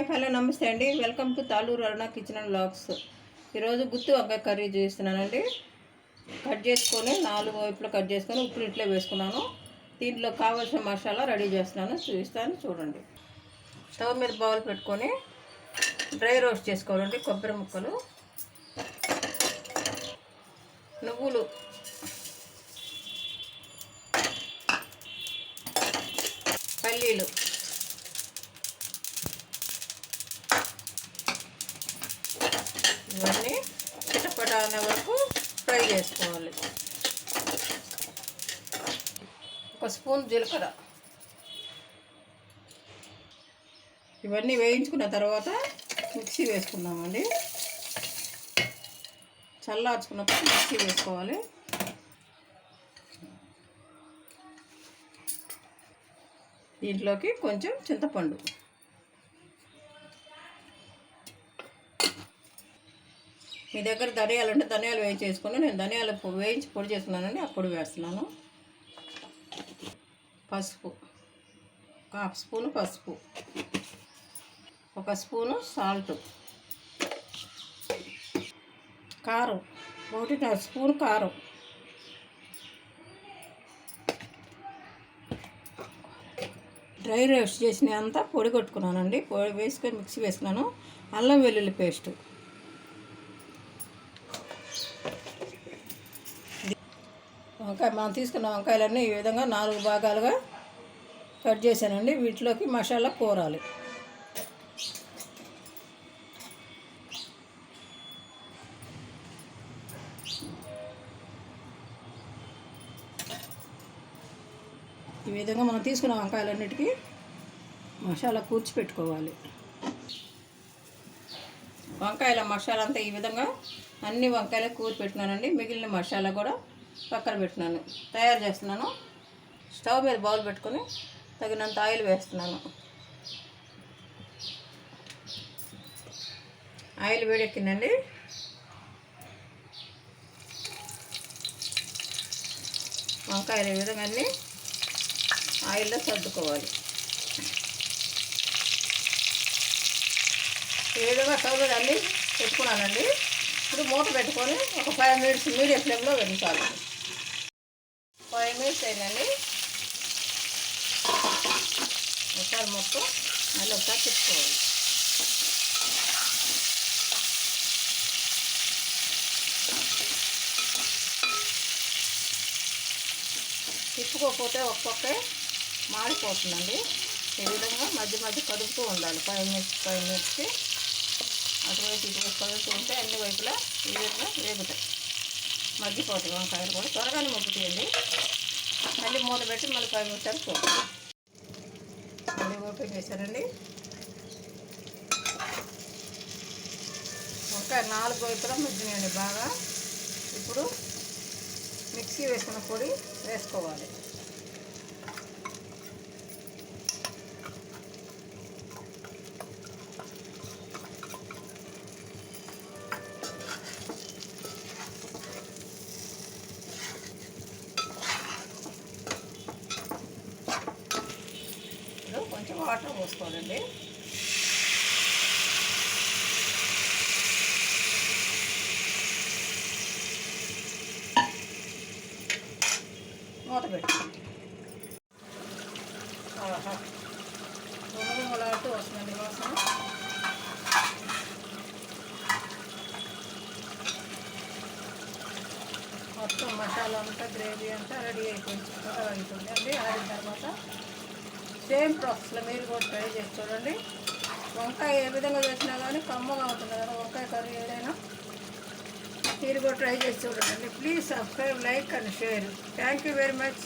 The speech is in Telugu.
హాయ్ హలో నమస్తే అండి. Welcome to Taluru Aruna kitchen and blogs ఈరోజు గుత్తి వంకాయ కర్రీ చేస్తున్నానండి. కట్ చేసుకొని నాలుగు వైపులో కట్ చేసుకొని ఉప్పు ఇంట్లో వేసుకున్నాను. దీంట్లో కావాల్సిన మసాలా రెడీ చేస్తున్నాను. చూపిస్తాను చూడండి. స్టవ్ మీద బౌల్ పెట్టుకొని డ్రై రోస్ట్ చేసుకోవాలండి కొబ్బరి ముక్కలు. నువ్వులు. పల్లీలు. ఇవన్నీ చిటపట అనే వరకు ఫ్రై చేసుకోవాలి. ఒక స్పూన్ జీలకర్ర. ఇవన్నీ వేయించుకున్న తర్వాత మిక్సీ వేసుకుందామండి. చల్లార్చుకున్నప్పుడు మిక్సీ వేసుకోవాలి. దీంట్లోకి కొంచెం చింతపండు. మీ దగ్గర ధనియాలు ఉంటే ధనియాలు వేయించేసుకుని నేను ధనియాలు వేయించి పొడి చేసుకున్నానని ఆ పొడి వేస్తున్నాను. పసుపు ఒక హాఫ్ స్పూను పసుపు ఒక స్పూను సాల్ట్ కారం ఒకటిన్నర స్పూన్ కారం. డ్రై రోస్ట్ చేసిన అంతా పొడి కొట్టుకున్నానండి పొడి వేసుకొని మిక్సీ వేసుకున్నాను. అల్లం వెల్లుల్లి పేస్టు. వంకాయ మనం తీసుకున్న వంకాయలన్నీ ఈ విధంగా నాలుగు భాగాలుగా కట్ చేశానండి. వీటిలోకి మసాలా కూరాలి ఈ విధంగా మనం తీసుకున్న వంకాయలన్నిటికీ మసాలా కూర్చి పెట్టుకోవాలి. వంకాయల మసాలా అంతా ఈ విధంగా అన్ని వంకాయలు కూరి పెట్టినానండి మిగిలిన మసాలా కూడా పక్కన పెట్టినాను తయారు చేస్తున్నాను. స్టవ్ మీద బౌల్ పెట్టుకొని తగినంత ఆయిల్ వేస్తున్నాను. ఆయిల్ వేడెక్కిందండి. వంకాయలు ఈ విధంగా అన్నీ ఆయిల్లో సర్దుకోవాలి. ఈ విధంగా స్టవ్ అన్నీ పెట్టుకున్నానండి. ఇప్పుడు మూత పెట్టుకొని ఒక ఫైవ్ మినిట్స్ మీడియం ఫ్లేమ్లో వెంచాలి ఫైవ్ ఒకసారి మొత్తం మళ్ళీ ఒకసారి తిప్పుకోవాలి. తిప్పుకోకపోతే ఒక్కొక్కే మాడిపోతుందండి. ఈ విధంగా మధ్య మధ్య కదుపుతూ ఉండాలి. ఫైవ్ మినిట్స్ ఫైవ్ మినిట్స్కి అటువైపు ఇటువైపు కదుపుతూ ఉంటే అన్ని వైపులా ఈ విధంగా వేగుతాయి మగ్గిపోతాయి వంకాయలు కూడా. త్వరగానే మగ్గుతాయండి. మళ్ళీ మూత పెట్టి మళ్ళీ పది మినిట్స్ అని మళ్ళీ ఓపెన్ చేశారండి ఒక నాలుగు వైపులా మగ్గినాయండి బాగా. ఇప్పుడు మిక్సీ వేసుకున్న పొడి వేసుకోవాలి ఇప్పుడు కొంచెం వాటర్ పోసుకోవాలండి మూత పెట్టి. ఆహా. గుమగుమలాడుతూ వస్తుందండి వాసన. మొత్తం మసాలా అంతా గ్రేవీ అంతా రెడీ అయిపోయింది. చక్కగా అయిపోయింది అండి ఆడిన తర్వాత సేమ్ ప్రాసెస్లో మీరు కూడా ట్రై చేసి చూడండి. వంకాయ ఏ విధంగా చేసినా కానీ కమ్మగా ఉంటుంది కదా వంకాయ కర్రీ ఏదైనా. మీరు కూడా ట్రై చేసి చూడండి. Please subscribe like and share. Thank you very much